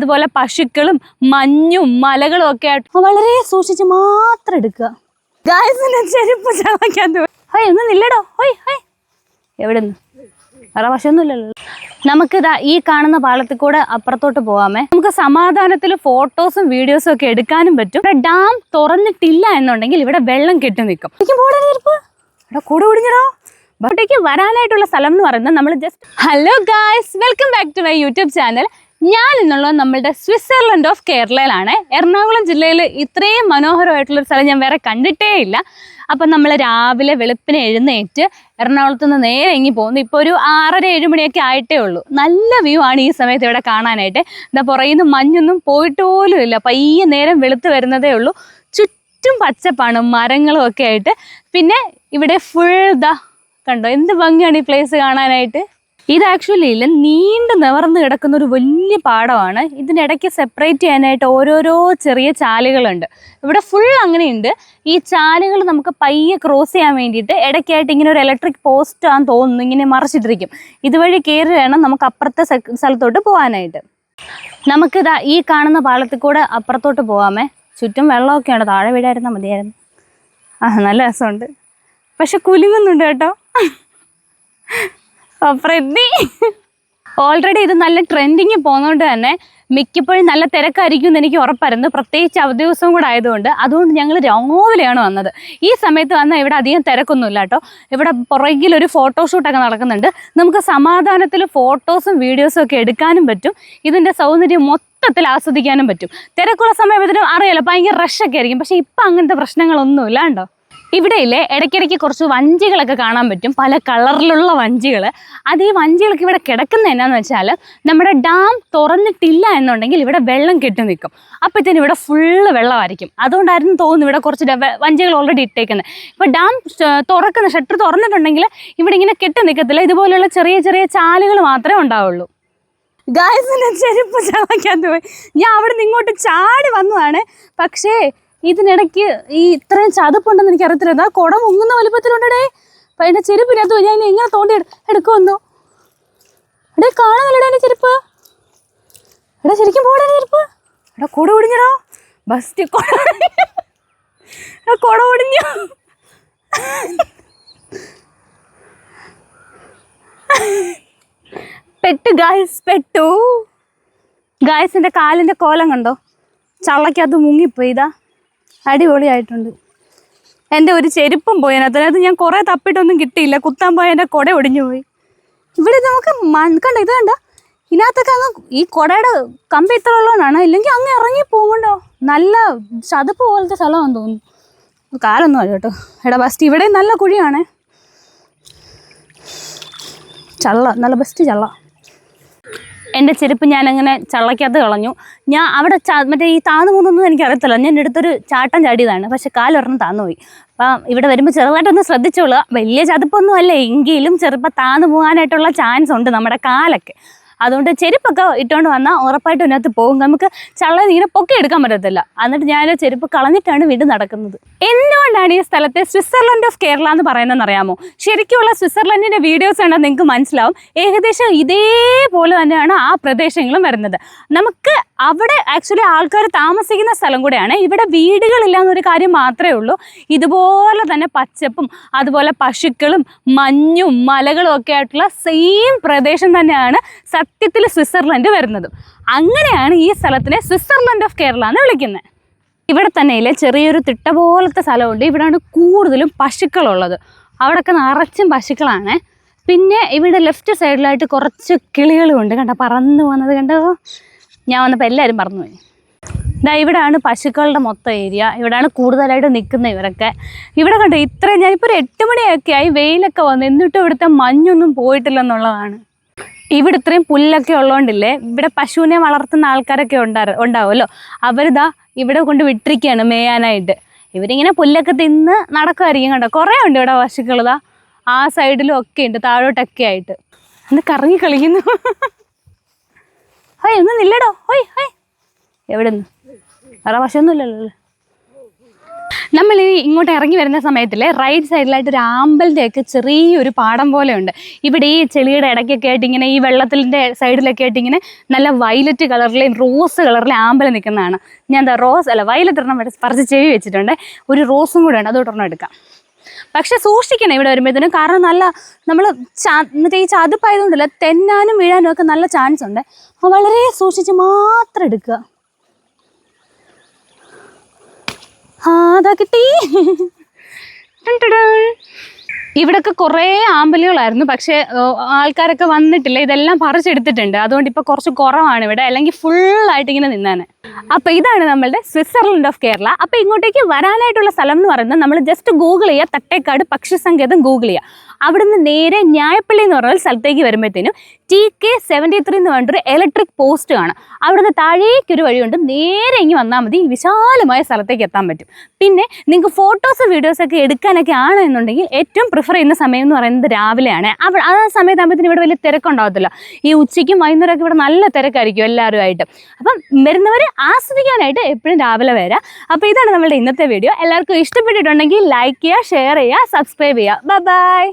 അതുപോലെ പശുക്കളും മഞ്ഞും മലകളും ഒക്കെ ആയിട്ട് വളരെ സൂക്ഷിച്ച് മാത്രം എടുക്കുക. ഗായസിന്റെ ചെരുപ്പ് ചവയ്ക്കാൻ ഹോയ് ഒന്നും ഇല്ലടോ ഹോയ് ഹോയ്. എവിടെ നിന്ന് വേറെ വശമൊന്നുമില്ലല്ലോ നമുക്കിതാ ഈ കാണുന്ന പാളത്തിൽ കൂടെ അപ്പുറത്തോട്ട് പോവാമേ. നമുക്ക് സമാധാനത്തിൽ ഫോട്ടോസും വീഡിയോസും ഒക്കെ എടുക്കാനും പറ്റും. ഇവിടെ ഡാം തുറന്നിട്ടില്ല എന്നുണ്ടെങ്കിൽ ഇവിടെ വെള്ളം കെട്ടി നിൽക്കും. കൂടെ ഒടിഞ്ഞടോ ഇവിടേക്ക് വരാനായിട്ടുള്ള സ്ഥലം എന്ന് പറയുന്നത് നമ്മൾ just hello guys welcome back to my YouTube channel ഞാൻ ഇന്നുള്ളത് നമ്മളുടെ സ്വിറ്റ്സർലൻഡ് ഓഫ് കേരളയിലാണ്. എറണാകുളം ജില്ലയിൽ ഇത്രയും മനോഹരമായിട്ടുള്ള ഒരു സ്ഥലം ഞാൻ വേറെ കണ്ടിട്ടേ ഇല്ല അപ്പം നമ്മൾ രാവിലെ വെളുപ്പിന് എഴുന്നേറ്റ് എറണാകുളത്ത് നിന്ന് നേരെ ഇങ്ങി പോകുന്നു. ഇപ്പോൾ ഒരു ആറര ഏഴ് മണിയൊക്കെ ആയിട്ടേ ഉള്ളൂ. നല്ല വ്യൂ ആണ് ഈ സമയത്ത് ഇവിടെ കാണാനായിട്ട്. എന്താ പുറകിൽ മഞ്ഞൊന്നും പോയിട്ട് പോലും ഇല്ല. പയ്യെ നേരം വെളുത്ത് വരുന്നതേ ഉള്ളൂ. ചുറ്റും പച്ചപ്പാണ് മരങ്ങളും ഒക്കെ ആയിട്ട്. പിന്നെ ഇവിടെ ഫുൾ ദാ കണ്ടോ? എന്ത് ഭംഗിയാണ് ഈ പ്ലേസ് കാണാനായിട്ട്? ഇത് ആക്ച്വലി ഇല്ല. നീണ്ടു നിവർന്ന് കിടക്കുന്ന ഒരു വലിയ പാടമാണ്. ഇതിനിടയ്ക്ക് സെപ്പറേറ്റ് ചെയ്യാനായിട്ട് ഓരോരോ ചെറിയ ചാലുകളുണ്ട്. ഇവിടെ ഫുൾ അങ്ങനെയുണ്ട്. ഈ ചാലുകൾ നമുക്ക് പയ്യെ ക്രോസ് ചെയ്യാൻ വേണ്ടിയിട്ട് ഇടയ്ക്കായിട്ട് ഇങ്ങനെ ഒരു ഇലക്ട്രിക് പോസ്റ്റ് ആണെന്ന് തോന്നുന്നു. ഇങ്ങനെ മറിച്ചിട്ടിരിക്കും. ഇതുവഴി കയറി വേണം നമുക്ക് അപ്പുറത്തെ സ്ഥലത്തോട്ട് പോകാനായിട്ട്. നമുക്കിതാ ഈ കാണുന്ന പാളത്തിൽ കൂടെ അപ്പുറത്തോട്ട് പോകാമേ ചുറ്റും വെള്ളമൊക്കെയാണ് താഴെ വീടായിരുന്നാൽ മതിയായിരുന്നു. ആ നല്ല രസമുണ്ട്. പക്ഷെ കുലുങ്ങുന്നുണ്ട് കേട്ടോ. പ്രതി. ഓൾറെഡി ഇത് നല്ല ട്രെൻഡിങ് പോകുന്നതുകൊണ്ട് തന്നെ മിക്കപ്പോഴും നല്ല തിരക്കായിരിക്കും എന്ന് എനിക്ക് ഉറപ്പായിരുന്നു. പ്രത്യേകിച്ച് അവധി ദിവസവും കൂടെ ആയതുകൊണ്ട് അതുകൊണ്ട് ഞങ്ങൾ രാവിലെയാണ് വന്നത്. ഈ സമയത്ത് വന്നാൽ ഇവിടെ അധികം തിരക്കൊന്നുമില്ല കേട്ടോ. ഇവിടെ പുറകിലൊരു ഫോട്ടോഷൂട്ടൊക്കെ നടക്കുന്നുണ്ട്. നമുക്ക് സമാധാനത്തിൽ ഫോട്ടോസും വീഡിയോസും ഒക്കെ എടുക്കാനും പറ്റും. ഇതിന്റെ സൗന്ദര്യം മൊത്തത്തിൽ ആസ്വദിക്കാനും പറ്റും. തിരക്കുള്ള സമയത്തിനും അറിയാലോ ഭയങ്കര റഷൊക്കെ ആയിരിക്കും. പക്ഷേ ഇപ്പം അങ്ങനത്തെ പ്രശ്നങ്ങളൊന്നുമില്ല കേട്ടോ. ഇവിടെയില്ലേ ഇടയ്ക്കിടയ്ക്ക് കുറച്ച് വഞ്ചികളൊക്കെ കാണാൻ പറ്റും. പല കളറിലുള്ള വഞ്ചികൾ അത് ഈ വഞ്ചികളൊക്കെ ഇവിടെ കിടക്കുന്ന എന്നാന്ന് വെച്ചാൽ നമ്മുടെ ഡാം തുറന്നിട്ടില്ല എന്നുണ്ടെങ്കിൽ ഇവിടെ വെള്ളം കെട്ടി നിൽക്കും. അപ്പോഴത്തേന് ഇവിടെ ഫുള്ള് വെള്ളമായിരിക്കും. അതുകൊണ്ടായിരുന്നു തോന്നുന്നു ഇവിടെ കുറച്ച് വഞ്ചികൾ ഓൾറെഡി ഇട്ടേക്കുന്നത് ഇപ്പോൾ ഡാം തുറക്കുന്ന ഷട്ടർ തുറന്നിട്ടുണ്ടെങ്കിൽ ഇവിടെ ഇങ്ങനെ കെട്ടി നിൽക്കത്തില്ല. ഇതുപോലെയുള്ള ചെറിയ ചെറിയ ചാലുകൾ മാത്രമേ ഉണ്ടാവുള്ളൂ. ഗായസിന്റെ ചെരുപ്പ് ചാവാക്കാൻ പോയി. ഞാൻ അവിടെ നിന്ന് ഇങ്ങോട്ട് ചാടി വന്നതാണ്. പക്ഷേ ഇതിനിടയ്ക്ക് ഈ ഇത്രയും ചതുപ്പുണ്ടെന്ന് എനിക്ക് അറിയത്തില്ല എന്താ കുടം മുങ്ങുന്ന വലിപ്പത്തിലുണ്ടേ അതിന്റെ ചെരുപ്പിനകത്ത് പോയി ഞാൻ എങ്ങനെ തോണ്ടി എടു- എടുക്കുമെന്നോ? എടേ കാണുന്നില്ലടേ എന്റെ ചെരുപ്പ്. എടാ ശരിക്കും പോടാ ചെരുപ്പ്. എടാ കുട ഒടിഞ്ഞടോ. ബസ്റ്റ് കുട ഒടിഞ്ഞു. പെട്ടു ഗായ്സ് പെട്ടു. ഗായ്സിന്റെ കാലിന്റെ കോലം കണ്ടോ? ചള്ളക്കകത്ത് മുങ്ങിപ്പോയി ഇതാ. അടിപൊളിയായിട്ടുണ്ട്. എന്റെ ഒരു ചെരുപ്പും പോയി അതിനകത്ത്. അതിനകത്ത് ഞാൻ കുറേ തപ്പിട്ടൊന്നും കിട്ടിയില്ല. കുത്താൻ പോയ എന്റെ കുട ഒടിഞ്ഞു പോയി. ഇവിടെ നമുക്ക് കണ്ട ഇത് കണ്ട? ഇതിനകത്തൊക്കെ അങ്ങ് ഈ കുടയുടെ കമ്പി ഇത്ര ഉള്ളതുകൊണ്ടാണ്. ഇല്ലെങ്കിൽ അങ്ങ് ഇറങ്ങി പോകുന്നുണ്ടോ? നല്ല ചതുപ്പ് പോലത്തെ സ്ഥലമാണെന്ന് തോന്നുന്നു. കാലൊന്നും അല്ല കേട്ടോ. എടാ ബസ്റ്റ് ഇവിടെ നല്ല കുഴിയാണേ. ചള്ള നല്ല ബസ്റ്റ് ചള്ള. എന്റെ ചെരുപ്പ് ഞാനങ്ങനെ ചള്ളക്കകത്ത് കളഞ്ഞു. ഞാൻ അവിടെ മറ്റേ ഈ താന്നു പോകുന്നൊന്നും എനിക്ക് അറിയത്തില്ല ഞാൻ എടുത്തൊരു ചാട്ടം ചാടിയതാണ്. പക്ഷെ കാലൊരെണ്ണം താന്നു പോയി. അപ്പം ഇവിടെ വരുമ്പോൾ ചെറുതായിട്ടൊന്ന് ശ്രദ്ധിച്ചോളുക. വലിയ ചതുപ്പൊന്നും അല്ല എങ്കിലും ചെറുപ്പം താന്നു പോകാനായിട്ടുള്ള ചാൻസ് ഉണ്ട് നമ്മുടെ കാലൊക്കെ. അതുകൊണ്ട് ചെരുപ്പൊക്കെ ഇട്ടുകൊണ്ട് വന്നാൽ ഉറപ്പായിട്ടും ഇതിനകത്ത് പോകും. നമുക്ക് ചള്ള നീരെ പൊക്കി എടുക്കാൻ പറ്റത്തില്ല. എന്നിട്ട് ഞാൻ ചെരുപ്പ് കളഞ്ഞിട്ടാണ് വീട് നടക്കുന്നത്. എന്തുകൊണ്ടാണ് ഈ സ്ഥലത്തെ സ്വിറ്റ്സർലൻഡ് ഓഫ് കേരള എന്ന് പറയുന്നതെന്ന് അറിയാമോ? ശരിക്കുള്ള സ്വിറ്റ്സർലൻഡിന്റെ വീഡിയോസ് കണ്ടാൽ നിങ്ങൾക്ക് മനസ്സിലാവും. ഏകദേശം ഇതേപോലെ തന്നെയാണ് ആ പ്രദേശങ്ങളും വരുന്നത്. നമുക്ക് അവിടെ ആക്ച്വലി ആൾക്കാർ താമസിക്കുന്ന സ്ഥലം കൂടെയാണ്. ഇവിടെ വീടുകളില്ല എന്നൊരു കാര്യം മാത്രമേ ഉള്ളൂ. ഇതുപോലെ തന്നെ പച്ചപ്പും അതുപോലെ പശുക്കളും മഞ്ഞും മലകളും ഒക്കെ ആയിട്ടുള്ള സെയിം പ്രദേശം തന്നെയാണ് സത്യത്തിൽ സ്വിറ്റ്സർലൻഡ് വരുന്നത്. അങ്ങനെയാണ് ഈ സ്ഥലത്തിനെ സ്വിറ്റ്സർലൻഡ് ഓഫ് കേരള എന്ന് വിളിക്കുന്നത്. ഇവിടെ തന്നെയില്ലേ ചെറിയൊരു തിട്ട പോലത്തെ സ്ഥലമുണ്ട്. ഇവിടെയാണ് കൂടുതലും പശുക്കളുള്ളത്. അവിടെയൊക്കെ നിറച്ചും പശുക്കളാണ്. പിന്നെ ഇവിടെ ലെഫ്റ്റ് സൈഡിലായിട്ട് കുറച്ച് കിളികളും ഉണ്ട്. കണ്ടോ പറന്നു പോകുന്നത് കണ്ടോ? ഞാൻ വന്നപ്പോൾ എല്ലാവരും പറന്നുപോയി ഇതാ ഇവിടെയാണ് പശുക്കളുടെ മൊത്തം ഏരിയ. ഇവിടെയാണ് കൂടുതലായിട്ട് നിൽക്കുന്ന ഇവരൊക്കെ. ഇവിടെ കണ്ടോ ഇത്രയും ഞാനിപ്പോൾ ഒരു എട്ട് മണിയൊക്കെ ആയി വെയിലൊക്കെ വന്നു. എന്നിട്ടും ഇവിടുത്തെ മഞ്ഞൊന്നും പോയിട്ടില്ലെന്നുള്ളതാണ്. ഇവിടെ ഇത്രയും പുല്ലൊക്കെ ഉള്ളതുകൊണ്ടില്ലേ ഇവിടെ പശുവിനെ വളർത്തുന്ന ആൾക്കാരൊക്കെ ഉണ്ടാ ഉണ്ടാവുമല്ലോ. അവരിതാ ഇവിടെ കൊണ്ട് വിട്ടിരിക്കുകയാണ് മേയാനായിട്ട്. ഇവരിങ്ങനെ പുല്ലൊക്കെ തിന്ന് നടക്കുമായിരിക്കും കണ്ടോ? കുറേ ഉണ്ട് ഇവിടെ പശുക്കളിതാ ആ സൈഡിലും ഒക്കെ ഉണ്ട് താഴോട്ടൊക്കെ ആയിട്ട്. അന്ന് കറങ്ങി കളിക്കുന്നു. ഹോയ് ഒന്നും ഇല്ലടോ. ഹോയ് ഹോയ്. എവിടെ നിന്ന് വേറെ വശമൊന്നുമില്ലല്ലോ അല്ലേ? നമ്മൾ ഈ ഇങ്ങോട്ട് ഇറങ്ങി വരുന്ന സമയത്തിൽ റൈറ്റ് സൈഡിലായിട്ട് ഒരു ആമ്പലിന്റെയൊക്കെ ചെറിയൊരു പാടം പോലെ ഉണ്ട് ഇവിടെ ഈ ചെളിയുടെ ഇടയ്ക്കൊക്കെ ആയിട്ട് ഇങ്ങനെ ഈ വെള്ളത്തിന്റെ സൈഡിലൊക്കെ ആയിട്ട് ഇങ്ങനെ നല്ല വയലറ്റ് കളറിലെയും റോസ് കളറിലെ ആമ്പൽ നിൽക്കുന്നതാണ് ഞാൻ എന്താ റോസ് അല്ല വയലറ്റ് ഒരെണ്ണം പറിച്ച് ചെവി വെച്ചിട്ടുണ്ട്. ഒരു റോസും കൂടെ ഉണ്ട്. അതൊട്ടൊരെണ്ണം എടുക്കാം. പക്ഷെ സൂക്ഷിക്കണം ഇവിടെ വരുമ്പോഴത്തേനും. കാരണം നല്ല നമ്മൾ എന്നിട്ട് ഈ ചതുപ്പായതുകൊണ്ടല്ല തെന്നാനും വീഴാനും ഒക്കെ നല്ല ചാൻസ് ഉണ്ട്. വളരെ സൂക്ഷിച്ച് മാത്രം എടുക്കുക ആ അതാ കിട്ടി. ഇവിടൊക്കെ കുറേ ആമ്പലുകളായിരുന്നു പക്ഷേ ആൾക്കാരൊക്കെ വന്നിട്ടില്ല. ഇതെല്ലാം പറിച്ചെടുത്തിട്ടുണ്ട്. അതുകൊണ്ട് ഇപ്പോൾ കുറച്ച് കുറവാണ് ഇവിടെ. അല്ലെങ്കിൽ ഫുള്ളായിട്ട് ഇങ്ങനെ നിന്നാണ്. അപ്പോൾ ഇതാണ് നമ്മളുടെ സ്വിറ്റ്സർലൻഡ് ഓഫ് കേരള. അപ്പോൾ ഇങ്ങോട്ടേക്ക് വരാനായിട്ടുള്ള സ്ഥലം എന്ന് പറയുന്നത് നമ്മൾ ജസ്റ്റ് ഗൂഗിൾ ചെയ്യുക തട്ടേക്കാട് പക്ഷി സങ്കേതം ഗൂഗിൾ ചെയ്യുക അവിടുന്ന് നേരെ ന്യായപ്പള്ളി എന്ന് പറഞ്ഞ സ്ഥലത്തേക്ക് വരുമ്പോഴത്തേനും ടി കെ സെവന്റി ത്രീ എന്ന് പറഞ്ഞിട്ടൊരു ഇലക്ട്രിക് പോസ്റ്റ് കാണാം. അവിടുന്ന് താഴേക്കൊരു വഴിയുണ്ട്. നേരെ ഇങ്ങി വന്നാൽ മതി. വിശാലമായ സ്ഥലത്തേക്ക് എത്താൻ പറ്റും. പിന്നെ നിങ്ങൾക്ക് ഫോട്ടോസ് വീഡിയോസൊക്കെ എടുക്കാനൊക്കെ ആണ് എന്നുണ്ടെങ്കിൽ ഏറ്റവും പ്രിഫർ ചെയ്യുന്ന സമയം എന്ന് പറയുന്നത് രാവിലെയാണ്. അവിടെ ആ സമയത്താകുമ്പോഴത്തേനും ഇവിടെ വലിയ തിരക്കുണ്ടാകത്തില്ല ഈ ഉച്ചയ്ക്കും വൈകുന്നേരമൊക്കെ ഇവിടെ നല്ല തിരക്കായിരിക്കും എല്ലാവരുമായിട്ട്. അപ്പം വരുന്നവർ ആസ്വദിക്കാനായിട്ട് എപ്പോഴും രാവിലെ വരാം. അപ്പോൾ ഇതാണ് നമ്മളുടെ ഇന്നത്തെ വീഡിയോ എല്ലാവർക്കും ഇഷ്ടപ്പെട്ടിട്ടുണ്ടെങ്കിൽ ലൈക്ക് ചെയ്യുക ഷെയർ ചെയ്യുക സബ്സ്ക്രൈബ് ചെയ്യുക. ബൈ